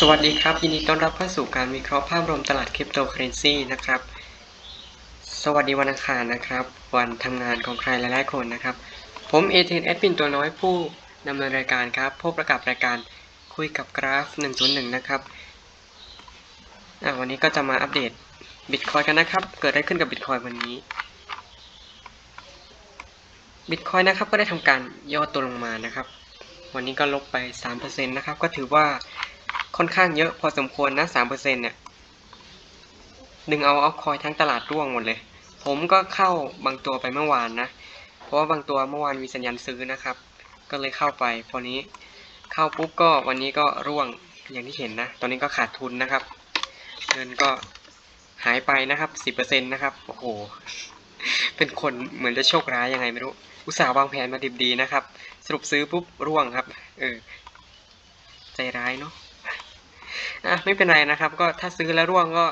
สวัสดีครับ ยินดีต้อนรับเข้าสู่การวิเคราะห์ภาพรวมตลาดคริปโตเคอเรนซีนะครับ สวัสดีวันอังคารนะครับ วันทำงานของใครหลายๆคนนะครับ ผมเอเทนแอดมินตัวน้อยผู้ดำเนินรายการครับผู้ประกาศรายการคุยกับกราฟ 101 นะครับวันนี้ก็จะมาอัปเดตบิตคอยกันนะครับ เกิดอะไรขึ้นกับบิตคอยวันนี้บิตคอยนะครับก็ได้ทำการย่อตัวลงมานะครับ วันนี้ก็ลบไป 3%นะครับ ก็ถือว่า ค่อนข้างเยอะพอสมควรนะ3%เปอร์เซ็นเนี่ย ดึงเอาเอาคอยทั้งตลาดร่วงหมดเลย ผมก็เข้าบางตัวไปเมื่อวานนะ เพราะว่าบางตัวเมื่อวานมีสัญญาณซื้อนะครับ ก็เลยเข้าไป พอนี้เข้าปุ๊บก็วันนี้ก็ร่วงอย่างที่เห็นนะ ตอนนี้ก็ขาดทุนนะครับ เงินก็หายไปนะครับสิเปอร์เซ็นะครับ โอ้โห เป็นคนเหมือนจะโชคร้ายยังไงไม่รู้ อุตส่าห์วางแผนมาดิบดีนะครับ สรุปซื้อปุ๊บร่วงครับ เออ ใจร้ายเนาะ อะไม่เป็นไรนะครับ ก็ถ้าซื้อแล้วร่วงก็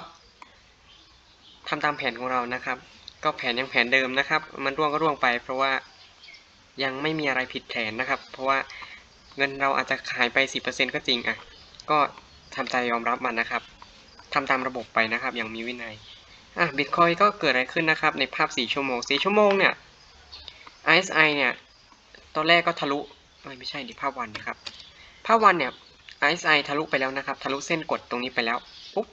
ทำตามแผนของเรานะครับ ก็แผนยังแผนเดิมนะครับ มันร่วงก็ร่วงไป เพราะว่ายังไม่มีอะไรผิดแผนนะครับ เพราะว่าเงินเราอาจจะขายไป 10%ก็จริงอะ ก็ทำใจยอมรับมันนะครับทำตามระบบไปนะครับ อย่างมีวินัยอะบิตคอยก็เกิดอะไรขึ้นนะครับ ในภาพ 4 ชั่วโมง 4 ชั่วโมงเนี่ย RSI เนี่ย ตอนแรกก็ทะลุไม่ไม่ใช่ดิภาพวันนะครับ ภาพวันเนี่ย RSI ทะลุไปแล้วนะครับ ทะลุเส้นกดตรงนี้ไปแล้วปุ๊บ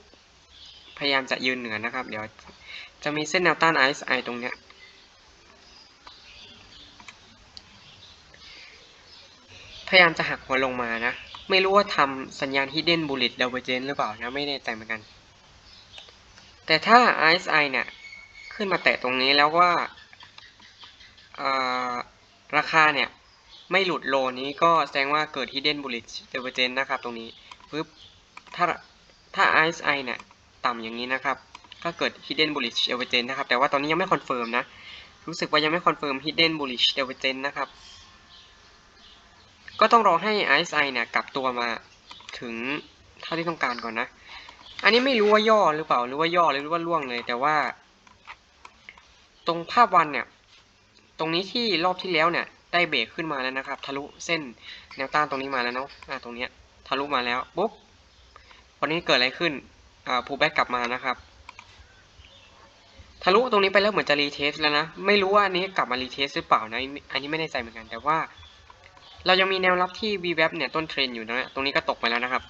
พยายามจะยืนเหนือนะครับ เดี๋ยวจะมีเส้นแนวต้าน RSI ตรงเนี้ยพยายามจะหักหัวลงมานะ ไม่รู้ว่าทำสัญญาณ hidden bullet divergence หรือเปล่านะ ไม่แน่ใจเหมือนกัน แต่ถ้า RSI เนี่ย ขึ้นมาแตะตรงนี้แล้วว่าราคาเนี่ย ไม่หลุดโลนี้ก็แสดงว่าเกิด hidden bullish divergence นะครับตรงนี้ปึ๊บถ้าถ้า RSI เนี่ยต่ำอย่างนี้นะครับ ก็เกิด hidden bullish divergence นะครับ แต่ว่าตอนนี้ยังไม่คอนเฟิร์มนะ รู้สึกว่ายังไม่คอนเฟิร์ม hidden bullish divergence นะครับ ก็ต้องรอให้ RSI เนี่ยกลับตัวมาถึงเท่าที่ต้องการก่อนนะ อันนี้ไม่รู้ว่าย่อหรือเปล่า หรือว่าย่อหรือว่าล่วงเลย แต่ว่า ตรงภาพวันเนี่ย ตรงนี้ที่รอบที่แล้วเนี่ย ได้เบรกขึ้นมาแล้วนะครับ ทะลุเส้นแนวต้านตรงนี้มาแล้วเนาะอ่าตรงเนี้ยทะลุมาแล้วปุ๊บวันนี้เกิดอะไรขึ้นอ่าพูแบ็กกลับมานะครับ ทะลุตรงนี้ไปแล้วเหมือนจะรีเทสแล้วนะ ไม่รู้ว่าอันนี้กลับมารีเทสหรือเปล่านะอันนี้ไม่แน่ใจเหมือนกันแต่ว่า เรายังมีแนวรับที่ v w a p เนี่ยต้นเทรนอยู่นะตรงนี้ก็ตกไปแล้วนะครับ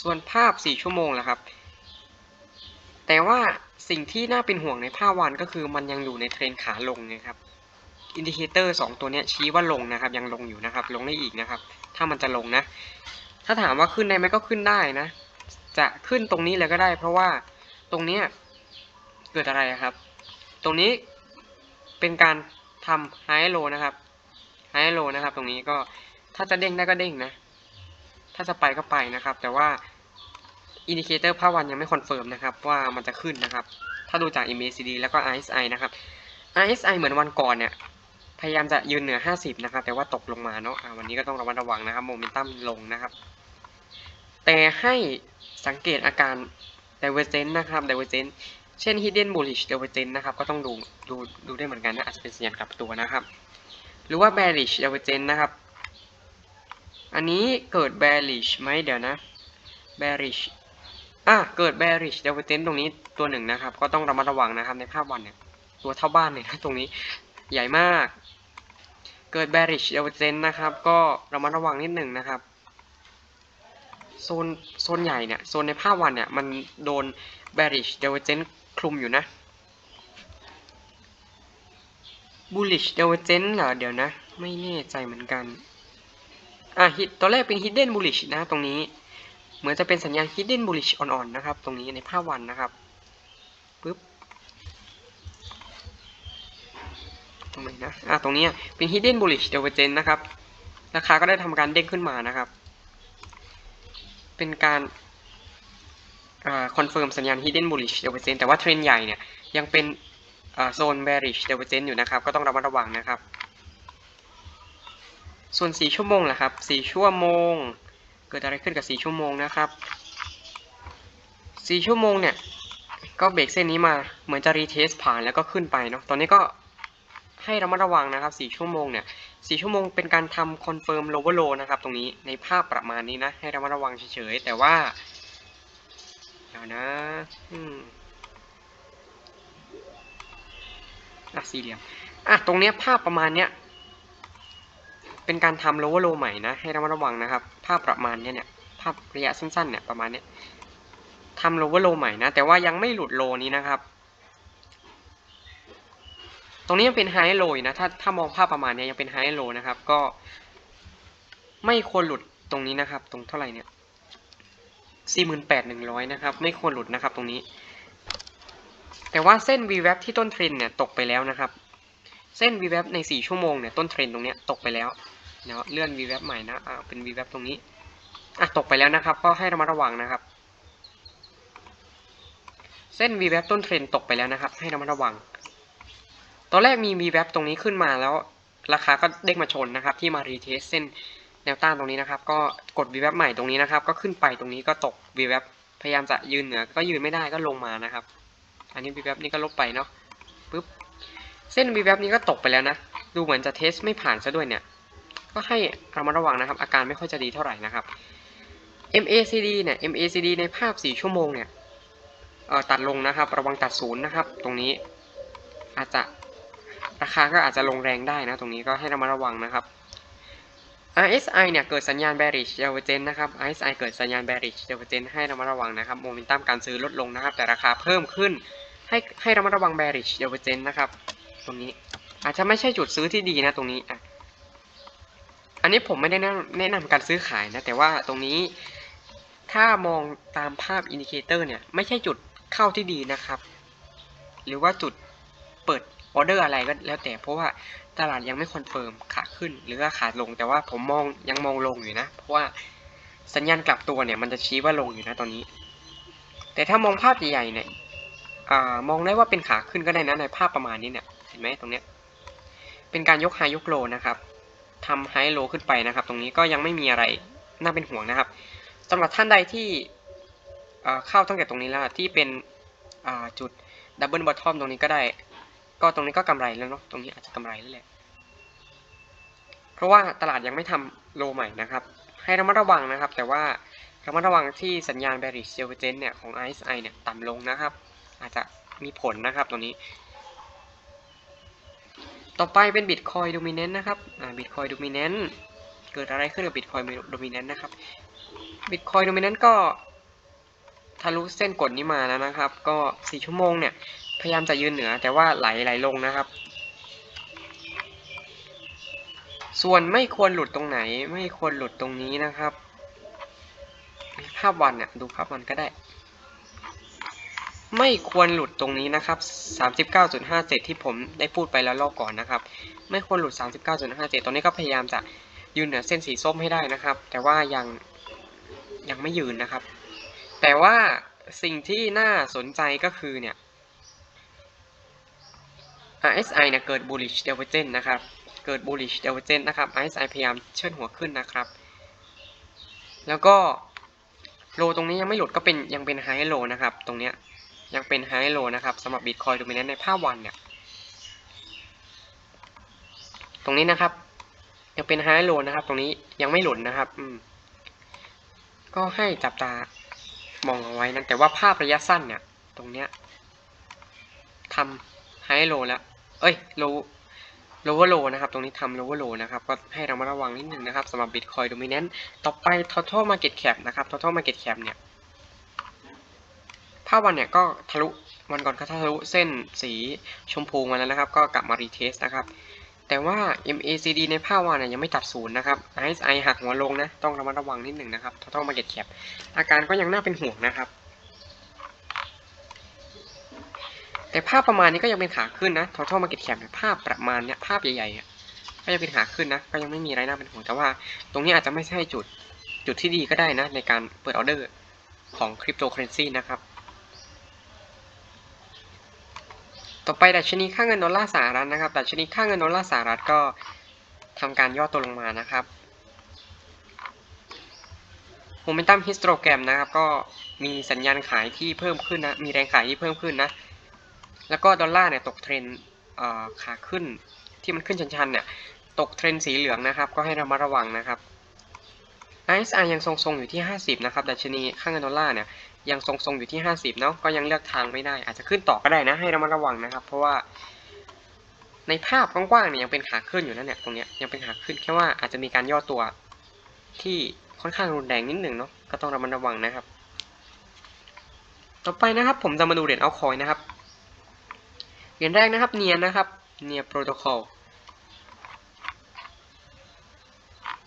ส่วนภาพ 4 ชั่วโมงแหละครับ แต่ว่าสิ่งที่น่าเป็นห่วงในภาพวันก็คือมันยังอยู่ในเทรนขาลงนะครับ อินดิเคเตอร์สตัวนี้ชี้ว่าลงนะครับ ยังลงอยู่นะครับ ลงได้อีกนะครับ ถ้ามันจะลงนะ ถ้าถามว่าขึ้นได้ไหมก็ขึ้นได้นะ จะขึ้นตรงนี้เลยก็ได้ เพราะว่าตรงนี้เกิดอะไรครับ ตรงนี้เป็นการทำไฮโลนะครับไฮโลนะครับ ตรงนี้ก็ถ้าจะเด้งได้ก็เด้งนะ ถ้าจะไปก็ไปนะครับ แต่ว่าอินดิเคเตอร์ภาพวันยังไม่คอนเฟิร์มนะครับ ว่ามันจะขึ้นนะครับ ถ้าดูจาก MACD แล้วก็ RSI นะครับ RSI เหมือนวันก่อนเนี่ย พยายามจะยืนเหนือ 50 นะครับ แต่ว่าตกลงมาเนาะวันนี้ก็ต้องระมัดระวังนะครับโมเมนตัมลงนะครับ แต่ให้สังเกตอาการ divergence นะครับ divergence เช่น hidden bullish divergence นะครับ ก็ต้องดูดูดูได้เหมือนกันนะอาจจะเป็นสัญญาณกลับตัวนะครับ หรือว่า bearish divergence นะครับ อันนี้เกิด bearish ไหมเดี๋ยวนะ bearish อะเกิด bearish divergence ตรงนี้ตัวหนึ่งนะครับ ก็ต้องระมัดระวังนะครับในภาพวันเนี่ยตัวเท่าบ้านเลยนะตรงนี้ใหญ่มาก เกิด bearish divergence นะครับ ก็เรามาระวังนิดหนึ่งนะครับ โซนโซนใหญ่เนี่ย โซนในภาพวันเนี่ย มันโดน bearish divergence คลุมอยู่นะ bullish divergence เหรอ เดี๋ยวนะ ไม่แน่ใจเหมือนกัน อะฮิตตัวแรกเป็น hidden bullish นะตรงนี้ เหมือนจะเป็นสัญญาณ hidden bullish อ่อนๆนะครับ ตรงนี้ในภาพวันนะครับปึ๊บ รงไหนนะอะตรงนี้เป็น hidden bullish divergence นะครับ ราคาก็ได้ทำการเด้งขึ้นมานะครับ เป็นการคอนเฟิร์มสัญญาณ hidden bullish divergence แต่ว่าเทรนใหญ่เนี่ยยังเป็นโซน bearish divergence อยู่นะครับ ก็ต้องระมัดระวังนะครับ ส่วน 4 ชั่วโมงล่ะครับ 4 ชั่วโมง เกิดอะไรขึ้นกับ 4 ชั่วโมงนะครับ 4 ชั่วโมงเนี่ยก็เบรกเส้นนี้มาเหมือนจะรีเทสผ่านแล้วก็ขึ้นไปเนาะ ตอนนี้ก็ ให้ระมัดระวังนะครับ 4 ชั่วโมงเนี่ยสี่ชั่วโมงเป็นการทำคอนเฟิร์มโลเวอร์โลนะครับ ตรงนี้ในภาพประมาณนี้นะ ให้ระมัดระวังเฉยๆ แต่ว่า เดี๋ยวนะอืมอะสี่เหลี่ยมอะตรงเนี้ยภาพประมาณเนี้ยเป็นการทำโลเวอร์โลใหม่นะ ให้ระมัดระวังนะครับ ภาพประมาณเนี้ยเนี่ย ภาพระยะสั้นๆเนี่ยประมาณเนี้ยทำโลเวอร์โลใหม่นะ แต่ว่ายังไม่หลุดโลนี้นะครับ รงนี้ยังเป็นไฮโลอยู่นะถ้าถ้ามองภาพประมาณนี้ยังเป็นไฮโลนะครับ ก็ ไม่ควรหลุดตรงนี้นะครับ ตรงเท่าไหร่เนี่ยสี่หมื่นแปดหนึ่งร้อยนะครับ ไม่ควรหลุดนะครับ ตรงนี้ แต่ว่าเส้น v w a p ที่ต้นเทรนเนี่ยตกไปแล้วนะครับ เส้น v w a p ในสี่ชั่วโมงเนี่ยต้นเทรนตรงเนี้ยตกไปแล้วเดี๋ยวเลื่อน v w a p ใหม่นะอ่าเป็น v w a p ตรงนี้อะตกไปแล้วนะครับ ก็ให้ระมัดระวังนะครับ เส้น v w a p ต้นเทรนตกไปแล้วนะครับ ให้ระมัดระวัง ตอนแรกมี v w a p ตรงนี้ขึ้นมาแล้ว ราคาก็เด้งมาชนนะครับ ที่มารีเทสเส้นแนวต้านตรงนี้นะครับ ก็กด v w a p ใหม่ตรงนี้นะครับ ก็ขึ้นไปตรงนี้ก็ตก v w a p พยายามจะยืนเหนือ ก็ยืนไม่ได้ก็ลงมานะครับ อันนี้ v w a p นี่ก็ลบไปเนาะปึ๊บเส้น v w a p นี้ก็ตกไปแล้วนะ ดูเหมือนจะเทสไม่ผ่านซะด้วยเนี่ย ก็ให้ระมัดระวังนะครับ อาการไม่ค่อยจะดีเท่าไหร่นะครับ MACD เนี่ย MACD ในภาพ 4 ชั่วโมงเนี่ยตัดลงนะครับ ระวังตัดศูนย์นะครับ ตรงนี้อาจจะ ราคาก็อาจจะลงแรงได้นะ ตรงนี้ก็ให้ระมัดระวังนะครับ RSI เนี่ยเกิดสัญญาณ bearish divergence นะครับ RSI เกิดสัญญาณ bearish divergence ให้ระมัดระวังนะครับโมเมนตัมการซื้อลดลงนะครับ แต่ราคาเพิ่มขึ้น ให้ให้ระมัดระวัง bearish divergence นะครับ ตรงนี้อาจจะไม่ใช่จุดซื้อที่ดีนะตรงนี้อะอันนี้ผมไม่ได้แนะแนะนำการซื้อขายนะ แต่ว่าตรงนี้ถ้ามองตามภาพอินดิเคเตอร์เนี่ย ไม่ใช่จุดเข้าที่ดีนะครับ หรือว่าจุดเปิด ออเดอร์อะไรก็แล้วแต่เพราะว่าตลาดยังไม่คอนเฟิร์มขาขึ้นหรือว่าขาลงแต่ว่าผมมองยังมองลงอยู่นะ เพราะว่าสัญญาณกลับตัวเนี่ยมันจะชี้ว่าลงอยู่นะตอนนี้ แต่ถ้ามองภาพใหญ่ๆเนี่ยอมองได้ว่าเป็นขาขึ้นก็ได้นะในภาพประมาณนี้เนี่ยเห็นไหมตรงเนี้ยเป็นการยกไฮยกโลนะครับทำไฮโลขึ้นไปนะครับ ตรงนี้ก็ยังไม่มีอะไรน่าเป็นห่วงนะครับสำหรับท่านใดที่เข้าตั้งแต่ตรงนี้แล้วที่เป็นจุดดับเบิลบอททอมตรงนี้ก็ได้ ก็ตรงนี้ก็กำไรแล้วเนาะตรงนี้อาจจะกำไรแล้วแหละเพราะว่าตลาดยังไม่ทำโลใหม่นะครับ ให้ระมัดระวังนะครับ แต่ว่าระมัดระวังที่สัญญาณ bearish divergence เนี่ยของ RSI เนี่ยต่ำลงนะครับ อาจจะมีผลนะครับตรงนี้ ต่อไปเป็น Bitcoin Dominant นะครับ Bitcoin Dominant เกิดอะไรขึ้นกับ Bitcoin Dominant นะครับ Bitcoin Dominant ก็ทะลุเส้นกดนี้มาแล้วนะครับ ก็ 4 ชั่วโมงเนี่ย พยายามจะยืนเหนือ แต่ว่าไหลไหลลงนะครับ ส่วนไม่ควรหลุดตรงไหน ไม่ควรหลุดตรงนี้นะครับ ภาพวันเนี่ยดูภาพวันก็ได้ ไม่ควรหลุดตรงนี้นะครับ 39.57 ที่ผมได้พูดไปแล้วรอบก่อนนะครับ ไม่ควรหลุด 39.57 ตรงนี้ก็พยายามจะยืนเหนือเส้นสีส้มให้ได้นะครับ แต่ว่ายังยังไม่ยืนนะครับ แต่ว่าสิ่งที่น่าสนใจก็คือเนี่ย RSI เนี่ยเกิด bullish divergence นะครับ เกิด bullish divergence นะครับ RSI พยายามเชิดหัวขึ้นนะครับ แล้วก็โลตรงนี้ยังไม่หลุดก็เป็นยังเป็น high low นะครับ ตรงเนี้ยยังเป็น high low นะครับสำหรับ Bitcoin Dominant ในภาพวันเนี่ย ตรงนี้นะครับ ยังเป็น high low นะครับ ตรงนี้ยังไม่หลุดนะครับ อืม ก็ให้จับตามองเอาไว้นะแต่ว่าภาพระยะสั้นเนี่ย ตรงเนี้ยทำ high low แล้ว เอ้ย low lower low นะครับตรงนี้ทำ lower low นะครับก็ให้เรามาระวังนิดนึงนะครับสำหรับ Bitcoin Dominant ต่อไป total market cap นะครับ total market cap เนี่ยภาพวันเนี่ยก็ทะลุวันก่อนก็ทะลุเส้นสีชมพูมาแล้วนะครับ ก็กลับมารีเทสนะครับ แต่ว่า MACD ในภาพวันเนี่ยยังไม่ตัดศูนย์นะครับ RSI หักหัวลงนะ ต้องระมัดระวังนิดหนึ่งนะครับ total market cap อาการก็ยังน่าเป็นห่วงนะครับ แต่ภาพประมาณนี้ก็ยังเป็นขาขึ้นนะ total market cap เนี่ยภาพประมาณเนี้ยภาพใหญ่ๆก็ยังเป็นขาขึ้นนะ ก็ยังไม่มีอะไรน่าเป็นห่วงแต่ว่า ตรงนี้อาจจะไม่ใช่จุดจุดที่ดีก็ได้นะ ในการเปิดออเดอร์ของคริปโตเคอเรนซีนะครับ ต่อไปดัชนีค่าเงินดอลลาร์สหรัฐนะครับดัชนีค่าเงินดอลลาร์สหรัฐก็ทำการย่อตัวลงมานะครับโมเมนตัมฮิสโตรแกรมนะครับก็มีสัญญาณขายที่เพิ่มขึ้นนะ มีแรงขายที่เพิ่มขึ้นนะ แล้วก็ดอลลาร์เนี่ยตกเทรนขาขึ้นที่มันขึ้นชันๆเนี่ยตกเทรนสีเหลืองนะครับ ก็ให้ระมัดระวังนะครับ RSI ยังทรงๆอยู่ที่ 50 นะครับดัชนีค่าเงินดอลลาร์เนี่ยยังทรงๆอยู่ที่ 50 เนาะก็ยังเลือกทางไม่ได้ อาจจะขึ้นต่อก็ได้นะให้ระมัดระวังนะครับ เพราะว่า ในภาพกว้างๆเนี่ยยังเป็นขาขึ้นอยู่นะเนี่ยตรงเนี้ยยังเป็นขาขึ้นแค่ว่าอาจจะมีการย่อตัวที่ค่อนข้างรุนแรงนิดหนึ่งเนาะก็ต้องระมัดระวังนะครับ ต่อไปนะครับผมจะมาดูเหรียญเอาคอยนะครับ เหรียญแรกนะครับเนียนะครับเนียโปรโตคอล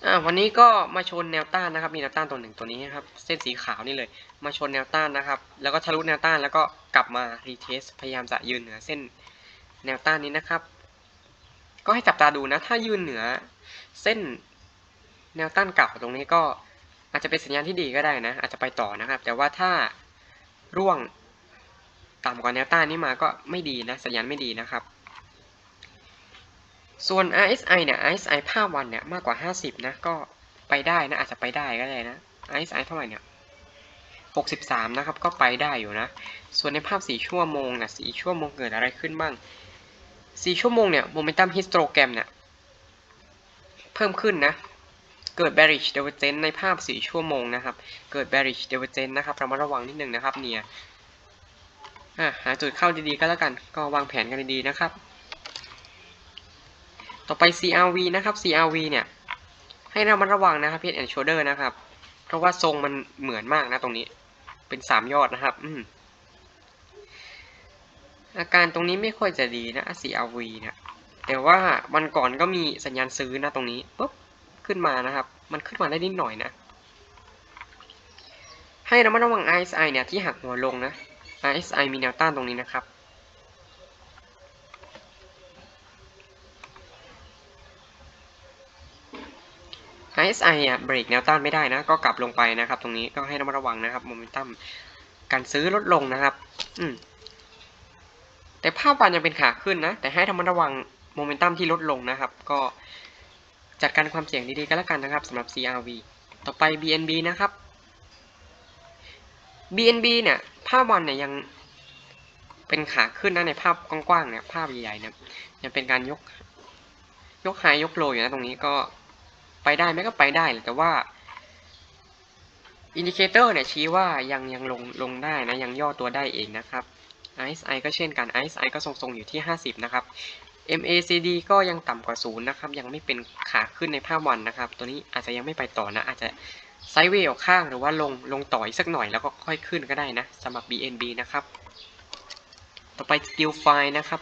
อ่าวันนี้ก็มาชนแนวต้านนะครับ มีแนวต้านตัวหนึ่งตัวนี้นะครับ เส้นสีขาวนี่เลย มาชนแนวต้านนะครับ แล้วก็ทะลุแนวต้านแล้วก็กลับมารีเทสพยายามจะยืนเหนือเส้นแนวต้านนี้นะครับ ก็ให้จับตาดูนะ ถ้ายืนเหนือเส้นแนวต้านเก่าตรงนี้ก็อาจจะเป็นสัญญาณที่ดีก็ได้นะ อาจจะไปต่อนะครับ แต่ว่าถ้าร่วง ต่ำกว่าแนวต้านนี้มาก็ไม่ดีนะสัญญาณไม่ดีนะครับ ส่วน RSI เนี่ย RSI ภาพวันเนี่ยมากกว่า 50 นะก็ไปได้นะอาจจะไปได้ก็ได้นะ RSI เท่าไหร่เนี่ย 63 นะครับก็ไปได้อยู่นะ ส่วนในภาพ 4 ชั่วโมงนะ4ชั่วโมงเกิดอะไรขึ้นบ้าง 4 ชั่วโมงเนี่ยโมเมนตัมฮิสโตรแกรมเนี่ยเพิ่มขึ้นนะเกิด bearish divergence ในภาพ 4 ชั่วโมงนะครับ เกิด bearish divergence นะครับเรามาระวังนิดนึงนะครับเนี่ย อะหาจุดเข้าดีๆก็แล้วกัน ก็วางแผนกันดีๆนะครับ ต่อไป CRV นะครับ CRV เนี่ย ให้เรามาระวังนะครับ Head and Shoulder นะครับ เพราะว่าทรงมันเหมือนมากนะตรงนี้ เป็น3ยอดนะครับ อืมอาการตรงนี้ไม่ค่อยจะดีนะ CRV เนี่ยแต่ว่าวันก่อนก็มีสัญญาณซื้อนะตรงนี้ปุ๊บขึ้นมานะครับ มันขึ้นมาได้นิดหน่อยนะ ให้เรามาระวัง RSI เนี่ยที่หักหัวลงนะ RSI มีแนวต้านตรงนี้นะครับ RSI อะเบรกแนวต้านไม่ได้นะ ก็กลับลงไปนะครับ ตรงนี้ก็ให้ระมัดระวังนะครับโมเมนตัมการซื้อลดลงนะครับอืมแต่ภาพวันยังเป็นขาขึ้นนะ แต่ให้ระมัดระวังโมเมนตัมที่ลดลงนะครับ ก็จัดการความเสี่ยงดีๆก็แล้วกันนะครับสำหรับ CRV ต่อไป BNB นะครับ BNB เนี่ย ภาพวันเนี่ยยังเป็นขาขึ้นนะในภาพกว้างๆเนี่ยภาพใหญ่ๆเนี่ยยังเป็นการยก ยกไฮยกโลอยู่นะตรงนี้ก็ไปได้ไหมก็ไปได้แหละแต่ว่าอินดิเคเตอร์เนี่ยชี้ว่ายังยังลงลงได้นะยังย่อตัวได้เองนะครับ RSI ก็เช่นกัน RSI ก็ทรงๆอยู่ที่ 50 นะครับ MACD ก็ยังต่ำกว่าศูนย์นะครับ ยังไม่เป็นขาขึ้นในภาพวันนะครับ ตัวนี้อาจจะยังไม่ไปต่อนะ อาจจะ ไซด์เวย์ออกข้างหรือว่าลงลงต่ออีกสักหน่อยแล้วก็ค่อยขึ้นก็ได้นะสำหรับ BNB นะครับ ต่อไป Skill File นะครับ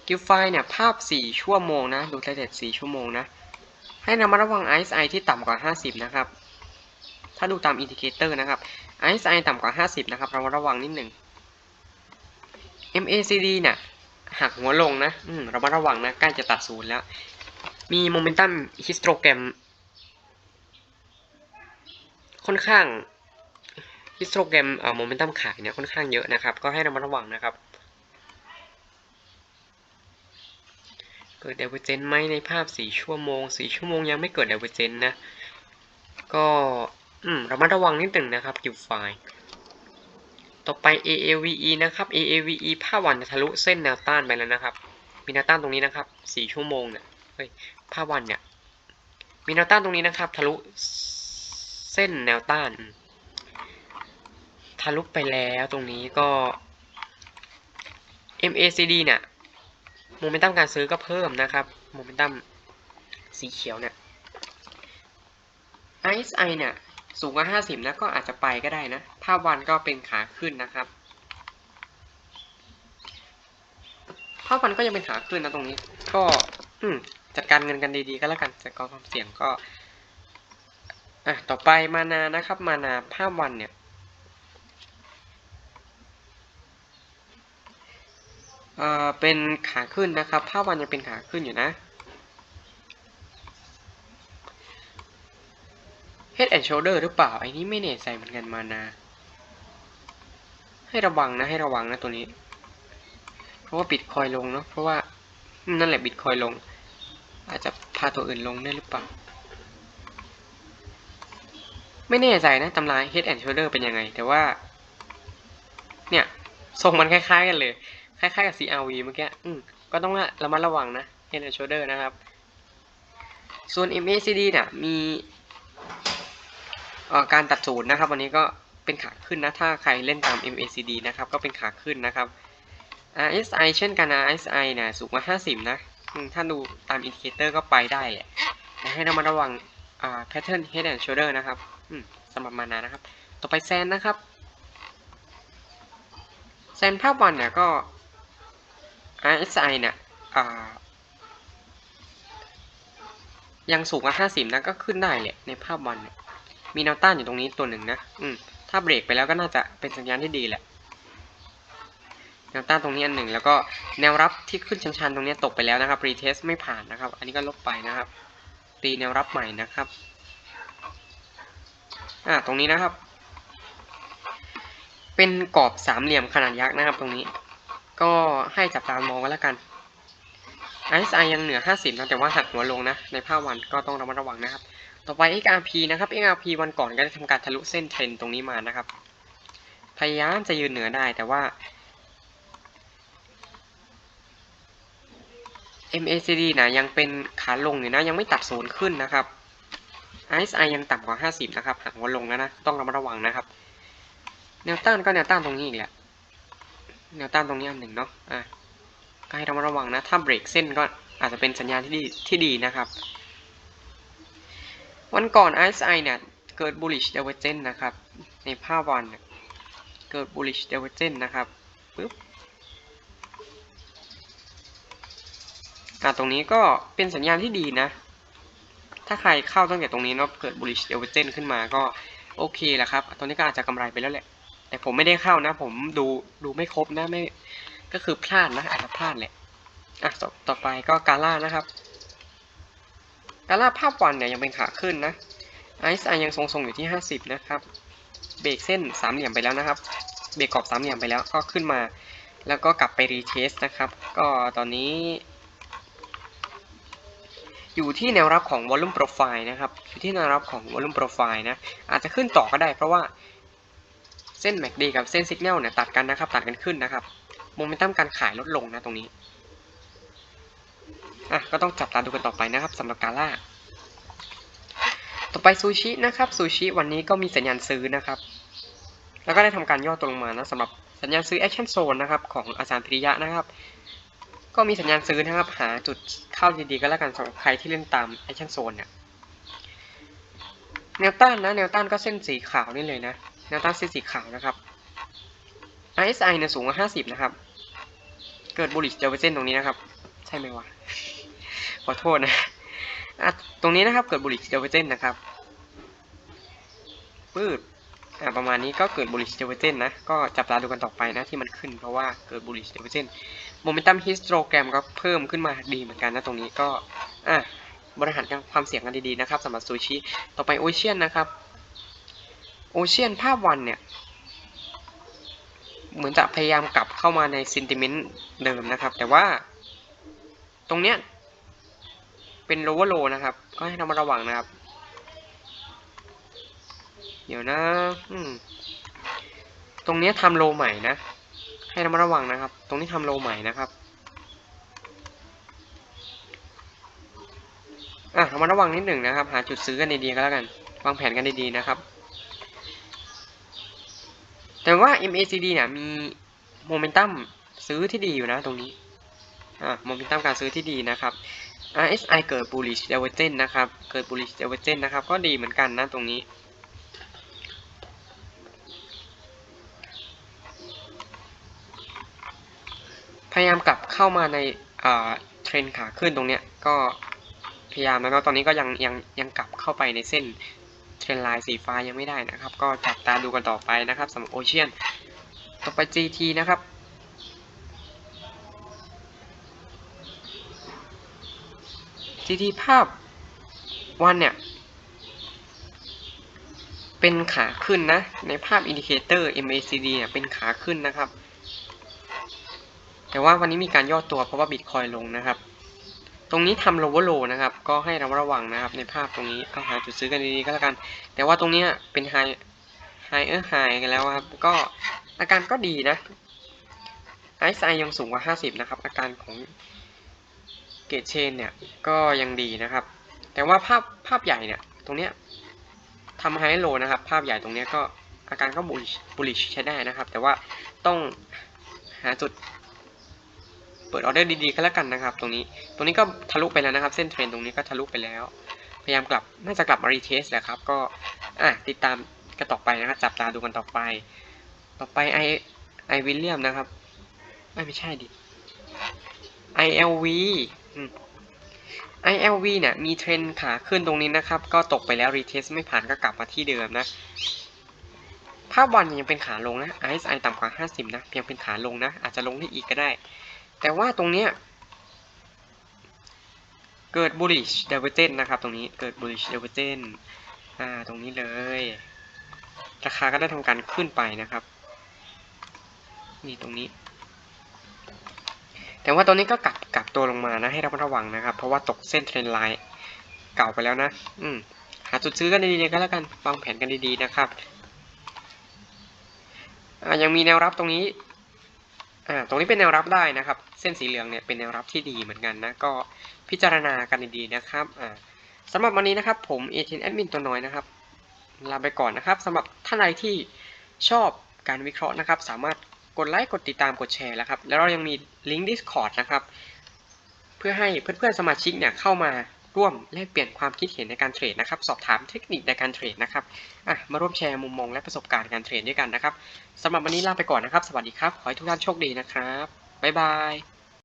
Skill File เนี่ยภาพ 4 ชั่วโมงนะ ดูรายละเอียด4ชั่วโมงนะ ให้ระมัดระวัง RSI ที่ต่ำกว่า 50 นะครับ ถ้าดูตามอินดิเคเตอร์นะครับ RSI ต่ำกว่า 50 นะครับเรามาระวังนิดหนึ่ง MACD เนี่ยหักหัวลงนะ อืมเรามาระวังนะ ใกล้จะตัดศูนย์แล้ว มีโมเมนตัมฮิสโตรแกรม ค่อนข้างฮิสโตรแกรมเอ่อโมเมนตัมขายเนี่ยค่อนข้างเยอะนะครับ ก็ให้รามาระวังนะครับ เกิดเดเวอร์เจนไหมในภาพ4ชั่วโมง4ชั่วโมงยังไม่เกิดเดเวอร์เจนนะ ก็อืมรามาระวังนิดหนึ่งนะครับกิวไฟต่อไป AAVE นะครับ AAVE ภาวันทะลุเส้นแนวต้านไปแล้วนะครับ มีแนวต้านตรงนี้นะครับ4ชั่วโมงเนี่ยเฮ้ยภาวันเนี่ย มีแนวต้านตรงนี้นะครับ ทะลุ เส้นแนวต้านทะลุไปแล้วตรงนี้ก็ MACD เนี่ยโมเมนตัมการซื้อก็เพิ่มนะครับโมเมนตัมสีเขียวเนี่ย RSI เนี่ยสูงกว่า 50 นะก็อาจจะไปก็ได้นะภาวันก็เป็นขาขึ้นนะครับภาวันก็ยังเป็นขาขึ้นนะตรงนี้ ก็จัดการเงินกันดีๆก็แล้วกันจัดการความเสี่ยงก็ อะต่อไปมานานะครับมานาภาพวันเนี่ยเอ่อเป็นขาขึ้นนะครับ ภาพวันยังเป็นขาขึ้นอยู่นะ Head and Shoulder หรือเปล่าไอ้นี้ไม่แน่ใจเหมือนกันมานา ให้ระวังนะให้ระวังนะตัวนี้ เพราะว่าบิตคอยลงเนาะเพราะว่านั่นแหละบิตคอยลง อาจจะพาตัวอื่นลงได้หรือเปล่า ไม่แน่ใจนะตำรา Head and Shoulder เป็นยังไง แต่ว่า เนี่ยทรงมันคล้ายๆกันเลย คล้ายๆกับ CRV เมื่อกี้ก็ต้องระมัดระวังนะ Head and Shoulder นะครับ ส่วน MACD เนี่ยมีการตัดศูนย์นะครับ วันนี้ก็เป็นขาขึ้นนะ ถ้าใครเล่นตาม MACD นะครับ ก็เป็นขาขึ้นนะครับ RSI เช่นกัน RSI เนี่ยสูงกว่า 50 นะถ้าดูตามอินดิเคเตอร์ก็ไปได้แหละแต่ให้รามาระวังอ่า pattern head and shoulder นะครับ สำหรับมานานะครับ ต่อไปแซนนะครับแซนภาพวันเนี่ยก็ RSI เนี่ยอ่ายังสูงกว่า 50 นะก็ขึ้นได้แหละในภาพวันเนี่ยมีแนวต้านอยู่ตรงนี้ตัวหนึ่งนะ อืม ถ้าเบรกไปแล้วก็น่าจะเป็นสัญญาณที่ดีแหละ แนวต้านตรงนี้อันหนึ่ง แล้วก็แนวรับที่ขึ้นชันๆตรงนี้ตกไปแล้วนะครับ รีเทสไม่ผ่านนะครับ อันนี้ก็ลบไปนะครับ ตีแนวรับใหม่นะครับ อ่าตรงนี้นะครับ เป็นกรอบสามเหลี่ยมขนาดยักษ์นะครับ ตรงนี้ ก็ให้จับตามองกันแล้วกัน RSI ยังเหนือ 50 นะแต่ว่าหักหัวลงนะ ในภาพวันก็ต้องระมัดระวังนะครับ ต่อไป XRP นะครับ XRP วันก่อนก็ได้ทำการทะลุเส้นเทรนตรงนี้มานะครับ พยายามจะยืนเหนือได้แต่ว่า MACD นะยังเป็นขาลงอยู่นะยังไม่ตัดศูนย์ขึ้นนะครับ RSI ยังต่ำกว่า 50 นะครับหักหัวลงแล้วนะ ต้องระมัดระวังนะครับ แนวต้านก็แนวต้านตรงนี้อีกแหละ แนวต้านตรงนี้อันหนึ่งเนาะ อะ ก็ให้ระมัดระวังนะ ถ้าเบรกเส้นก็อาจจะเป็นสัญญาณที่ดีที่ดีนะครับ วันก่อน RSI เนี่ย เกิด bullish divergence นะครับ ในภาพวันเนี่ยเกิด bullish divergence นะครับปึ๊บอะตรงนี้ก็เป็นสัญญาณที่ดีนะ ถ้าใครเข้าตั้งแต่ตรงนี้เนาะเกิด bullish d i v e r g e n ขึ้นมาก็โอเคแหละครับ ตอนนี้ก็อาจจะกำไรไปแล้วแหละ แต่ผมไม่ได้เข้านะ ผมดูดูไม่ครบนะไม่ก็คือพลาดนะอาจจะพลาดแหละอะต่อต่อไปก็กาล่านะครับกาล่าภาพวันเนี่ยยังเป็นขาขึ้นนะ RSI ยังทรงๆอยู่ที่ 50 นะครับ เบรกเส้นสามเหลี่ยมไปแล้วนะครับ เบรกกรอบสามเหลี่ยมไปแล้วก็ขึ้นมา แล้วก็กลับไปรีเทสนะครับ ก็ตอนนี้ อยู่ที่แนวรับของ volume profile นะครับ อยู่ที่แนวรับของ volume profile นะ อาจจะขึ้นต่อก็ได้เพราะว่าเส้น MACD กับเส้น Signal เนี่ยตัดกันนะครับ ตัดกันขึ้นนะครับ โมเมนตัมการขายลดลงนะตรงนี้ อะ ก็ต้องจับตาดูกันต่อไปนะครับสำหรับกาล่า ต่อไปซูชินะครับซูชิวันนี้ก็มีสัญญาณซื้อนะครับ แล้วก็ได้ทำการย่อตัวลงมานะสำหรับสัญญาณซื้อ Action Zone นะครับของอาจารย์พิริยะนะครับ ก็มีสัญญาณซื้อนะครับ หาจุดเข้าดีๆก็แล้วกันสำหรับใครที่เล่นตาม Action Zone เนี่ยแนวต้านนะแนวต้านก็เส้นสีขาวนี่เลยนะแนวต้านเส้นสีขาวนะครับ RSI เนี่ยสูงกว่า50 นะครับ เกิด bullish divergence ตรงนี้นะครับ ใช่ไหมวะ ขอโทษนะอะตรงนี้นะครับเกิด bullish divergence นะครับปืดอะประมาณนี้ก็เกิด bullish divergence นะ ก็จับตาดูกันต่อไปนะที่มันขึ้นเพราะว่าเกิด bullish divergence momentum histogram ก็เพิ่มขึ้นมาดีเหมือนกันนะตรงนี้ก็อะบริหารความเสี่ยงกันดีๆนะครับสำหรับซูชิ ต่อไปโอเชียนนะครับโอเชียนภาพวันเนี่ย เหมือนจะพยายามกลับเข้ามาในซินติเมนต์เดิมนะครับ แต่ว่าตรงเนี้ยเป็น lower low นะครับ ก็ให้เรามาระวังนะครับ เดี๋ยวนะ ตรงเนี้ยทำโลใหม่นะ ให้รามาระวังนะครับ ตรงนี้ทำโลใหม่นะครับอะรามาระวังนิดหนึ่งนะครับ หาจุดซื้อกันดีๆก็แล้วกัน วางแผนกันดีๆนะครับ แต่ว่า MACD เนี่ยมีโมเมนตัมซื้อที่ดีอยู่นะตรงนี้อ่าโมเมนตัมการซื้อที่ดีนะครับ RSI เกิด bullish divergence นะครับ เกิด bullish divergence นะครับ ก็ดีเหมือนกันนะตรงนี้ พยายามกลับเข้ามาในเทรนขาขึ้นตรงเนี้ยก็พยายามแล้วตอนนี้ก็ยังยังยังกลับเข้าไปในเส้นเทรนไลน์สีฟ้ายังไม่ได้นะครับ ก็จับตาดูกันต่อไปนะครับสำหรับโอเชียนต่อไป GT นะครับ GT ภาพวันเนี่ย เป็นขาขึ้นนะ ในภาพอินดิเคเตอร์ MACD เนี่ยเป็นขาขึ้นนะครับ แต่ว่าวันนี้มีการย่อตัวเพราะว่าบิตคอยลงนะครับ ตรงนี้ทำ lower low นะครับ ก็ให้เราระวังนะครับ ในภาพตรงนี้ก็หาจุดซื้อกันดีๆก็แล้วกัน แต่ว่าตรงนี้เป็น high higher high กันแล้วครับ ก็อาการก็ดีนะ RSI ยังสูงกว่า 50 นะครับ อาการของเกตเชนเนี่ยก็ยังดีนะครับ แต่ว่าภาพภาพใหญ่เนี่ย ตรงเนี้ยทำไฮโลนะครับ ภาพใหญ่ตรงเนี้ยก็อาการก็บูลิชบูลิชใช้ได้นะครับ แต่ว่าต้องหาจุด เปิดออเดอร์ดีๆก็แล้วกันนะครับ ตรงนี้ ตรงนี้ก็ทะลุไปแล้วนะครับ เส้นเทรนตรงนี้ก็ทะลุไปแล้ว พยายามกลับ น่าจะกลับมารีเทสแหละครับ ก็อะติดตามกันต่อไปนะครับ จับตาดูกันต่อไป ต่อไปไอไอวิลเลียมนะครับ ไม่ไม่ใช่ดิ ILV อืม ILV เนี่ยมีเทรนขาขึ้นตรงนี้นะครับ ก็ตกไปแล้วรีเทสไม่ผ่านก็กลับมาที่เดิมนะภาพวันยังเป็นขาลงนะ RSI ต่ำกว่า 50 นะเพียงเป็นขาลงนะ อาจจะลงได้อีกก็ได้ แต่ว่าตรงเนี้ยเกิด bullish divergence นะครับ ตรงนี้เกิด bullish divergence อ่าตรงนี้เลย ราคาก็ได้ทำการขึ้นไปนะครับ นี่ตรงนี้ แต่ว่าตัวนี้ก็กลับกลับตัวลงมานะให้ระมัดระวังนะครับ เพราะว่าตกเส้นเทรนไลน์เก่าไปแล้วนะ อืมหาจุดซื้อกันดีๆก็แล้วกันวางแผนกันดีๆนะครับยังมีแนวรับตรงนี้ อ่าตรงนี้เป็นแนวรับได้นะครับ เส้นสีเหลืองเนี่ยเป็นแนวรับที่ดีเหมือนกันนะ ก็พิจารณากันดีๆนะครับอ่าสำหรับวันนี้นะครับผมเอเทนแอดมินตัวน้อยนะครับลาไปก่อนนะครับสำหรับท่านใดที่ชอบการวิเคราะห์นะครับ สามารถกดไลค์กดติดตามกดแชร์แล้วครับ แล้วเรายังมีลิงก์ Discord นะครับ เพื่อให้เพื่อนๆสมาชิกเนี่ยเข้ามา ร่วมแลกเปลี่ยนความคิดเห็นในการเทรดนะครับ สอบถามเทคนิคในการเทรดนะครับอะมาร่วมแชร์มุมมองและประสบการณ์การเทรดด้วยกันนะครับสำหรับวันนี้ลาไปก่อนนะครับ สวัสดีครับ ขอให้ทุกท่านโชคดีนะครับ บ๊ายบาย